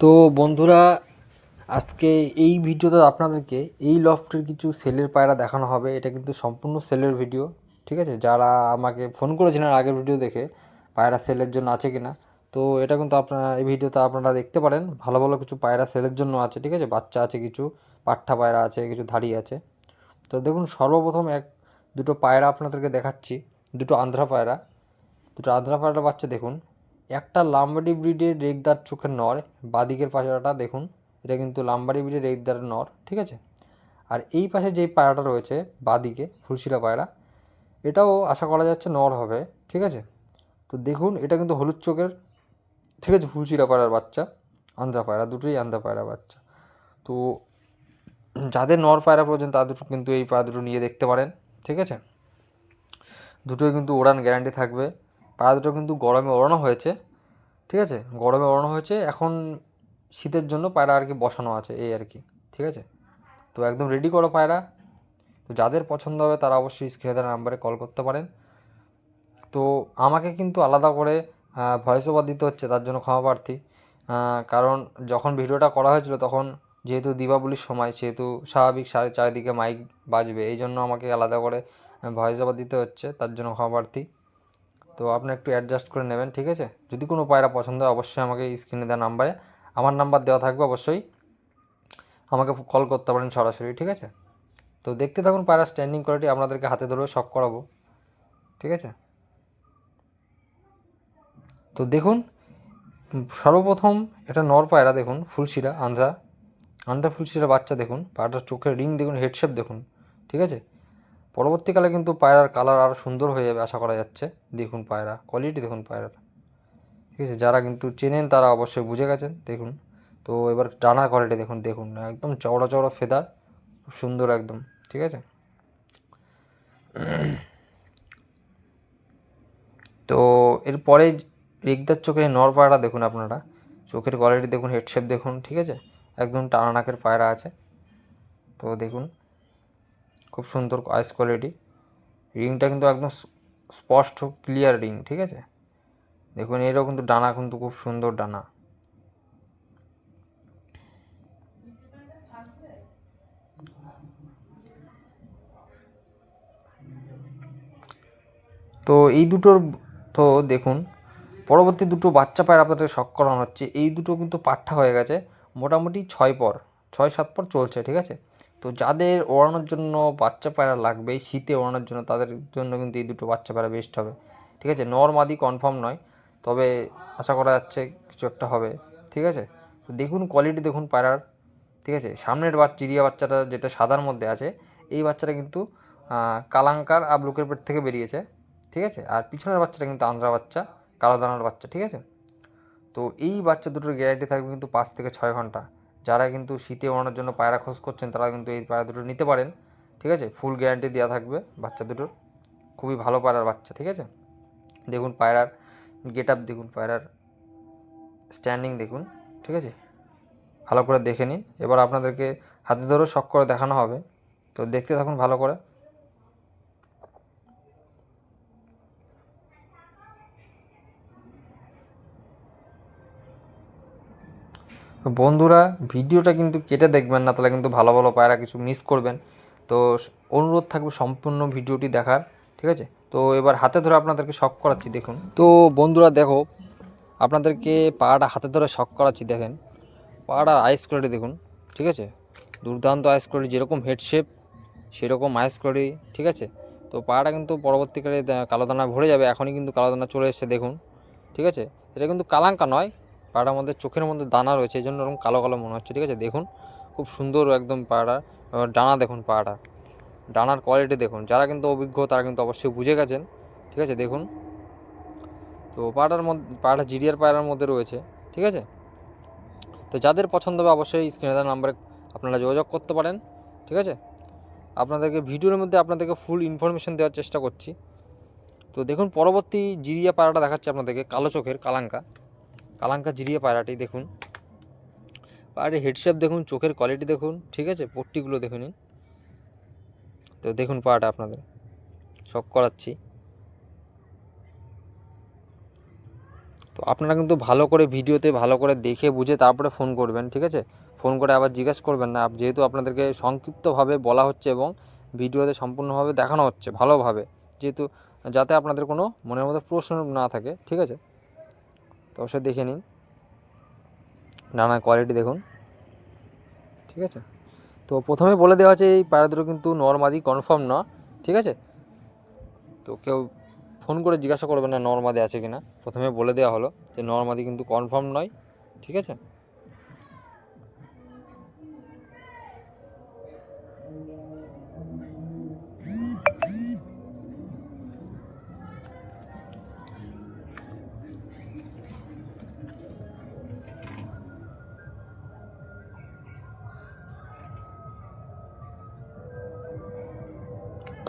তো বন্ধুরা, আজকে এই ভিডিওতে আপনাদেরকে এই লফটের কিছু সেলের পায়রা দেখানো হবে। এটা কিন্তু সম্পূর্ণ সেলের ভিডিও ঠিক আছে? যারা আমাকে ফোন করেছিলেন আগের ভিডিও দেখে, পায়রা সেলের জন্য আছে কি না তো এটা কিন্তু আপনারা, এই ভিডিওতে আপনারা দেখতে পারেন। ভালো ভালো কিছু পায়রা সেলের জন্য আছে, ঠিক আছে? বাচ্চা আছে কিছু পাঠা পায়রা আছে, কিছু ধাড়ি আছে। তো দেখুন, সর্বপ্রথম এক, দুটো পায়রা আপনাদেরকে দেখাচ্ছি। দুটো আন্ধ্রা পায়রা। দুটো আন্ধ্রা পায়রা বাচ্চা দেখুন। একটা লাম্বাডি ব্রিডের রেগদার চোখের নর, বাদিকের পায়রাটা দেখুন, এটা কিন্তু লাম্বাডি ব্রিডের রেগদার নর, ঠিক আছে? আর এই পাশে যেই পায়রাটা রয়েছে, বাদিকে ফুলশিরা পায়রা, এটাও আশা করা যাচ্ছে নর হবে, ঠিক আছে? তো দেখুন, এটা কিন্তু হলুদ চোখের, ঠিক আছে ফুলশিরা পায়রার বাচ্চা আন্ধ্রা পায়রা, দুটোই আন্ধ্রা পায়রা বাচ্চা। তো যাদের নর পায়রা প্রয়োজন দুটো কিন্তু এই পায়রা দুটো নিয়ে দেখতে পারেন, ঠিক আছে? দুটোই কিন্তু ওড়ান গ্যারান্টি থাকবে। পায়রা দুটো কিন্তু গরমে ওড়ানো হয়েছে, ঠিক আছে? গরমে ওড়ানো হয়েছে, এখন শীতের জন্য পায়রা আর কি বসানো আছে, এই আর কি, ঠিক আছে? তো একদম রেডি করো পায়রা। তো যাদের পছন্দ হবে তারা অবশ্যই স্ক্রিনে দেওয়া নাম্বারে কল করতে পারেন। তো আমাকে কিন্তু আলাদা করে ভয়েস ওভার দিতে হচ্ছে, তার জন্য ক্ষমা প্রার্থী। কারণ যখন ভিডিওটা করা হয়েছিল তখন যেহেতু দীপাবলির সময়, সেহেতু স্বাভাবিক সাড়ে চারিদিকে মাইক বাজবে, এই জন্য আমাকে আলাদা করে ভয়েস ওভার দিতে হচ্ছে, তার জন্য ক্ষমা প্রার্থী। তো আপনি একটু অ্যাডজাস্ট করে নেবেন, ঠিক আছে? যদি কোনো পায়রা পছন্দ হয়, অবশ্যই আমাকে স্ক্রিনে দেওয়া নাম্বারে আমার নাম্বার দেওয়া থাকবে অবশ্যই। আমাকে কল করতে পারেন সরাসরি, ঠিক আছে? তো দেখতে থাকুন পায়রা স্ট্যান্ডিং কোয়ালিটি আপনাদেরকে হাতে ধরে শখ করাবো, ঠিক আছে? তো দেখুন, সর্বপ্রথম এটা নর পায়রা দেখুন, ফুলশিরা, আন্ধ্রা আন্ধ্রা ফুলশিরা বাচ্চা দেখুন, পায়রাটার চোখের রিং দেখুন হেডশেপ দেখুন, ঠিক আছে? পরবর্তীকালে কিন্তু পায়রার কালার আরও সুন্দর হয়ে যাবে আশা করা যাচ্ছে। দেখুন পায়রা কোয়ালিটি দেখুন পায়রার। ঠিক আছে, যারা কিন্তু চেনেন তারা অবশ্যই বুঝে গেছেন, দেখুন। তো এবার ডানার কোয়ালিটি দেখুন দেখুন, একদম চওড়া চওড়া ফেদার, খুব সুন্দর একদম, ঠিক আছে? তো এরপরে রেগদার চোখের নর পায়রা দেখুন আপনারা। চোখের কোয়ালিটি দেখুন হেডশেপ দেখুন, ঠিক আছে? একদম টানা নাকের পায়রা আছে। তো দেখুন খুব সুন্দর আইস কোয়ালিটি রিংটা কিন্তু একদম স্পষ্ট ক্লিয়ার রিং, ঠিক আছে? দেখুন, এরও কিন্তু ডানা কিন্তু খুব সুন্দর ডানা। তো এই দুটোর তো দেখুন, পরবর্তী দুটো বাচ্চা পায়রা আপনাদের শখ করানো হচ্ছে। এই দুটো কিন্তু পাঠা হয়ে গেছে, মোটামুটি ছয় পর, ছয় সাত পর চলছে, ঠিক আছে? তো যাদের ওড়ানোর জন্য বাচ্চা পায়রা লাগবে, শীতে ওড়ানোর জন্য তাদের জন্য কিন্তু এই দুটো বাচ্চা পায়রা বেস্ট হবে। ঠিক আছে? নর মাদি কনফার্ম নয়, তবে আশা করা যাচ্ছে কিছু একটা হবে। ঠিক আছে? তো দেখুন কোয়ালিটি দেখুন পায়রার। ঠিক আছে? সামনের বাচ্চা, চিড়িয়া বাচ্চাটা যেটা সাদার মধ্যে আছে, এই বাচ্চাটা কিন্তু কালাঙ্কার আবলুকের পেট থেকে বেরিয়েছে। ঠিক আছে? আর পিছনের বাচ্চাটা কিন্তু আন্ধ্রা বাচ্চা, কালো দানার বাচ্চা। ঠিক আছে? তো এই বাচ্চা দুটোর গ্যারান্টি থাকবে কিন্তু পাঁচ থেকে ছয় ঘণ্টা। যারা কিন্তু শীতে ওড়ানোর জন্য পায়রা খোঁজ করছেন, তারা কিন্তু এই পায়রা দুটো নিতে পারেন, ঠিক আছে? ফুল গ্যারান্টি দেওয়া থাকবে বাচ্চা দুটোর। খুবই ভালো পায়রার বাচ্চা, ঠিক আছে? দেখুন পায়রার গেট আপ দেখুন পায়রার স্ট্যান্ডিং দেখুন, ঠিক আছে? ভালো করে দেখে নিন। এবার আপনাদেরকে হাতে ধরে শখ করে দেখানো হবে। তো দেখতে থাকুন ভালো করে। তো বন্ধুরা, ভিডিওটা কিন্তু কেটে দেখবেন না, তাহলে কিন্তু ভালো ভালো পায়রা কিছু মিস করবেন। তো অনুরোধ থাকবে সম্পূর্ণ ভিডিওটি দেখার, ঠিক আছে? তো এবার হাতে ধরে আপনাদেরকে শখ করাচ্ছি, দেখুন। তো বন্ধুরা, দেখো, আপনাদেরকে পাড়াটা হাতে ধরে শখ করাচ্ছি, দেখেন। পাড়ার আইস কোয়ালিটি দেখুন, ঠিক আছে? দুর্দান্ত আইস কোয়ালিটি যেরকম হেডশেপ সেরকম আইস কোয়ালিটি ঠিক আছে? তো পাড়াটা কিন্তু পরবর্তীকালে কালো দানা ভরে যাবে, এখনই কিন্তু কালো দানা চলে এসেছে, দেখুন, ঠিক আছে? এটা কিন্তু কালাঙ্কা নয় পাড়ার মধ্যে, চোখের মধ্যে দানা রয়েছে, এই জন্য এরকম কালো কালো মনে হচ্ছে, ঠিক আছে? দেখুন, খুব সুন্দর একদম এবার ডানা দেখুন পাড়া। ডানার কোয়ালিটি দেখুন, যারা কিন্তু অভিজ্ঞ, তারা কিন্তু অবশ্যই বুঝে গেছেন, ঠিক আছে? দেখুন, তো পাড়ার মধ্যে পাড়া জিরিয়ার পায়রার মধ্যে রয়েছে, ঠিক আছে? তো যাদের পছন্দ হবে, অবশ্যই স্ক্রিনে দেওয়া নাম্বারে আপনারা যোগাযোগ করতে পারেন, ঠিক আছে? আপনাদেরকে ভিডিওর মধ্যে আপনাদেরকে ফুল ইনফরমেশন দেওয়ার চেষ্টা করছি। তো দেখুন, পরবর্তী জিরিয়া পাড়াটা দেখাচ্ছি আপনাদেরকে, কালো চোখের, কালাঙ্কা। কালাঙ্কা জিরিয়ে পায়রাটি দেখুন। পায়রাটির হেডশেপ দেখুন, চোখের কোয়ালিটি দেখুন, ঠিক আছে? পট্টিগুলো দেখে নিন। তো দেখুন পায়রাটা আপনাদের। সব করাচ্ছি। তো আপনারা কিন্তু ভালো করে ভিডিওতে ভালো করে দেখে বুঝে তারপরে ফোন করবেন, ঠিক আছে? ফোন করে আবার জিজ্ঞেস করবেন না। যেহেতু আপনাদেরকে সংক্ষিপ্তভাবে বলা হচ্ছে এবং ভিডিওতে সম্পূর্ণভাবে দেখানো হচ্ছে ভালোভাবে, যেহেতু যাতে আপনাদের কোনো মনের মধ্যে প্রশ্ন না থাকে, ঠিক আছে? তো অবশ্যই দেখে নিন। নানা কোয়ালিটি দেখুন। ঠিক আছে? তো প্রথমে বলে দেওয়া আছে এই পায়রা কিন্তু নর্মাদি কনফার্ম না। ঠিক আছে? তো কেউ ফোন করে জিজ্ঞাসা করবে না নর্মাদি আছে কি না প্রথমে বলে দেওয়া হলো যে নর্মাদি কিন্তু কনফার্ম নয়। ঠিক আছে?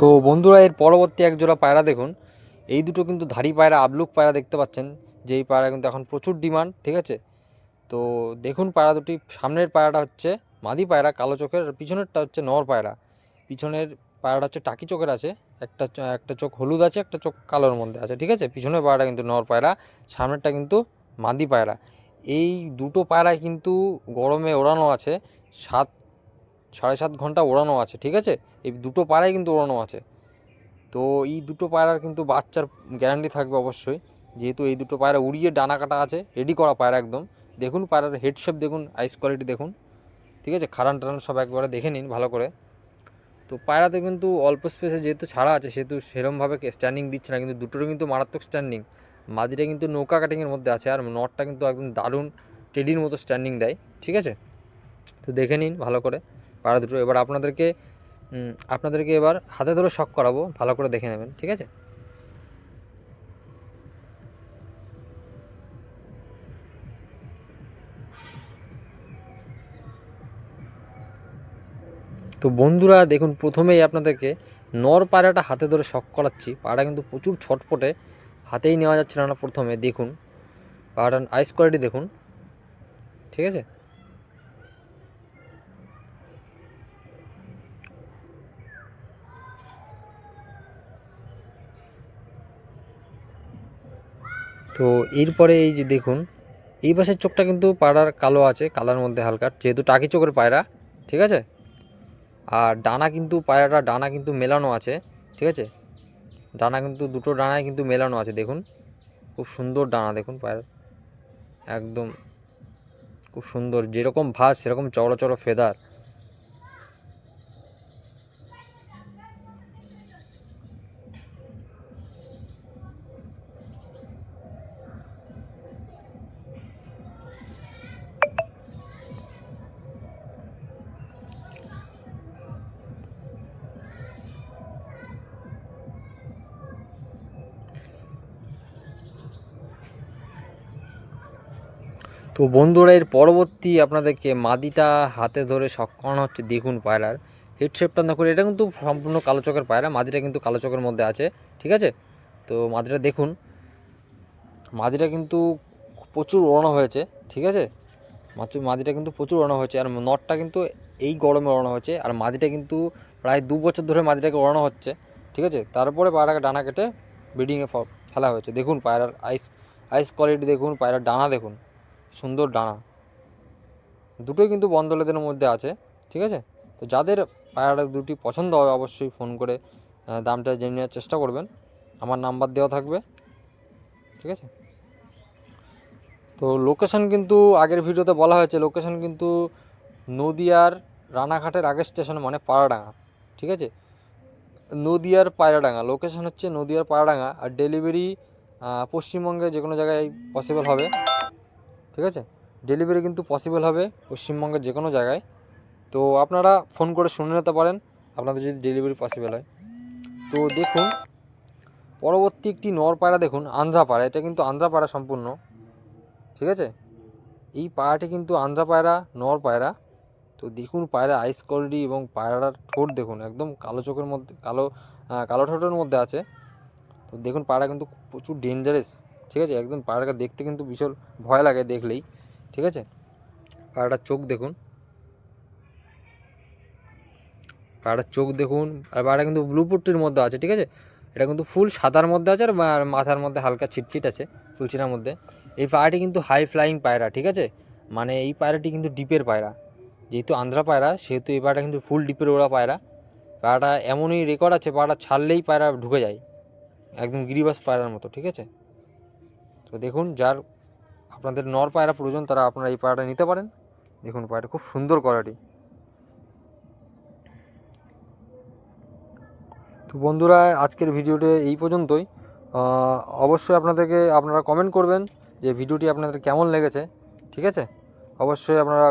তো বন্ধুরা, এর পরবর্তী এক জোড়া পায়রা দেখুন। এই দুটো কিন্তু ধাড়ি পায়রা, আবলুক পায়রা দেখতে পাচ্ছেন। যেই পায়রা কিন্তু এখন প্রচুর ডিমান্ড, ঠিক আছে? তো দেখুন পায়রা দুটি, সামনের পায়রাটা হচ্ছে মাদি পায়রা, কালো চোখের, আর পিছনেরটা হচ্ছে নর পায়রা। পিছনের পায়রাটা হচ্ছে টাকি চোখের আছে, একটা একটা চোখ হলুদ আছে, একটা চোখ কালোর মধ্যে আছে, ঠিক আছে? পিছনের পায়রাটা কিন্তু নর পায়রা, সামনেরটা কিন্তু মাদি পায়রা। এই দুটো পায়রায় কিন্তু গরমে ওড়ানো আছে, সাত সাড়ে সাত ঘণ্টা ওড়ানো আছে, ঠিক আছে? এই দুটো পায়রাই কিন্তু ওড়ানো আছে। তো এই দুটো পায়রার কিন্তু বাচ্চার গ্যারান্টি থাকবে অবশ্যই। যেহেতু এই দুটো পায়রা উড়িয়ে ডানা কাটা আছে রেডি করা পায়রা একদম। দেখুন পায়রার হেডশেপ দেখুন আইস কোয়ালিটি দেখুন। ঠিক আছে? খারান টারান সব একবারে দেখে নিন ভালো করে। তো পায়রাতে কিন্তু অল্প স্পেসে যেহেতু ছাড়া আছে, সেহেতু সেরমভাবে স্ট্যান্ডিং দিচ্ছে না, কিন্তু দুটোরও কিন্তু মারাত্মক স্ট্যান্ডিং মাদিটা কিন্তু নৌকা কাটিংয়ের মধ্যে আছে, আর নটটা কিন্তু একদম দারুণ টেডির মতো স্ট্যান্ডিং দেয়, ঠিক আছে? তো দেখে নিন ভালো করে। পায়রা দুটো। এবার আপনাদেরকে আপনাদেরকে এবার হাতে ধরে শখ করাবো, ভালো করে দেখে নেবেন, ঠিক আছে? তো বন্ধুরা, দেখুন, প্রথমেই আপনাদেরকে নর পায়রাটা হাতে ধরে শখ করাচ্ছি। পায়রা কিন্তু প্রচুর ছটপটে হাতেই নেওয়া যাচ্ছে না প্রথমে, দেখুন। পায়রাটার আইস কোয়ালিটি দেখুন, ঠিক আছে? তো এরপরে এই যে দেখুন, এই পাশের চোখটা কিন্তু পায়রার কালো আছে, কালার মধ্যে হালকা, যেহেতু টাকি চোখের পায়রা, ঠিক আছে? আর ডানা কিন্তু, পায়রাটা ডানা কিন্তু মেলানো আছে, ঠিক আছে? ডানা কিন্তু, দুটো ডানায় কিন্তু মেলানো আছে, দেখুন। খুব সুন্দর ডানা, দেখুন পায়রার একদম খুব সুন্দর, যেরকম ভাস সেরকম চড়ো চড়ো ফেদার। তো বন্ধুরা, এর পরবর্তী আপনাদেরকে মাদিটা হাতে ধরে শখ করানো হচ্ছে দেখুন পায়রার। হেড শেপটা না করে এটা কিন্তু সম্পূর্ণ কালো চোখের পায়রা, মাদিটা কিন্তু কালো চোখের মধ্যে আছে, ঠিক আছে? তো মাদিটা দেখুন, মাদিটা কিন্তু প্রচুর ওড়ানো হয়েছে, ঠিক আছে? মাছু মাদিটা কিন্তু প্রচুর ওড়ানো হয়েছে, আর নটটা কিন্তু এই গরমে ওড়ানো হয়েছে, আর মাদিটা কিন্তু প্রায় দু বছর ধরে মাদিটাকে ওড়ানো হচ্ছে, ঠিক আছে? তারপরে পায়রাকে ডানা কেটে ব্রিডিংয়ে ফেলা হয়েছে। দেখুন পায়রার আইস আইস কোয়ালিটি দেখুন, পায়রার ডানা দেখুন। সুন্দর ডানা। দুটোই কিন্তু বন্দলেদের মধ্যে আছে, ঠিক আছে? তো যাদের পায়রাটা দুটি পছন্দ হবে অবশ্যই ফোন করে দামটা জেনে নেওয়ার চেষ্টা করবেন। আমার নাম্বার দেওয়া থাকবে, ঠিক আছে? তো লোকেশন কিন্তু আগের ভিডিওতে বলা হয়েছে লোকেশন কিন্তু নদিয়ার রানাঘাটের আগের স্টেশন মানে পাড়াডাঙ্গা, ঠিক আছে? নদিয়ার পায়রাডাঙ্গা লোকেশন হচ্ছে নদিয়ার পায়রাডাঙ্গা আর ডেলিভারি পশ্চিমবঙ্গে যে কোনো জায়গায় পসিবল হবে। ঠিক আছে? ডেলিভারি কিন্তু পসিবল হবে পশ্চিমবঙ্গের যে কোনো জায়গায়। তো আপনারা ফোন করে শুনে নিতে পারেন, আপনাদের যদি ডেলিভারি পসিবল হয়। তো দেখুন, পরবর্তী একটি নর পায়রা দেখুন আন্ধ্রা পায়রা এটা কিন্তু আন্ধ্রা পায়রা সম্পূর্ণ, ঠিক আছে? এই পায়রাটি কিন্তু আন্ধ্রা পায়রা নর পায়রা তো দেখুন পায়রা আইস কোয়ালিটি এবং পায়রার ঠোঁট দেখুন, একদম কালো চোখের মধ্যে, কালো কালো ঠোঁটের মধ্যে আছে। তো দেখুন পায়রা কিন্তু প্রচুর ডেঞ্জারাস ঠিক আছে? একদম পায়রাকে দেখতে কিন্তু ভীষণ ভয় লাগে দেখলেই, ঠিক আছে? পায়রাটার চোখ দেখুন। পায়রাটার চোখ দেখুন। আর পায়রা কিন্তু ব্লু পট্টির মধ্যে আছে, ঠিক আছে? এটা কিন্তু ফুল সাদার মধ্যে আছে আর মাথার মধ্যে হালকা ছিটছিট আছে ফুলচিনার মধ্যে। এই পায়রাটি কিন্তু হাই ফ্লাইং পায়রা, ঠিক আছে? মানে এই পায়রাটি কিন্তু ডিপের পায়রা। যেহেতু আন্ধ্রা পায়রা, সেহেতু এই পায়রাটা কিন্তু ফুল ডিপের ওরা পায়রা। পায়রাটা এমনই রেকর্ড আছে পায়রাটা ছাড়লেই পায়রা ঢুকে যায়। একদম গিরিবাস পায়রার মতো, ঠিক আছে? তো দেখুন, যার আপনাদের নর পায়রা প্রয়োজন, তারা আপনারা এই পায়রাটা নিতে পারেন। দেখুন, পায়রাটা খুব সুন্দর কোয়ালিটি তো বন্ধুরা, আজকের ভিডিওটি এই পর্যন্তই। অবশ্যই আপনাদেরকে, আপনারা কমেন্ট করবেন যে ভিডিওটি আপনাদের কেমন লেগেছে, ঠিক আছে? অবশ্যই আপনারা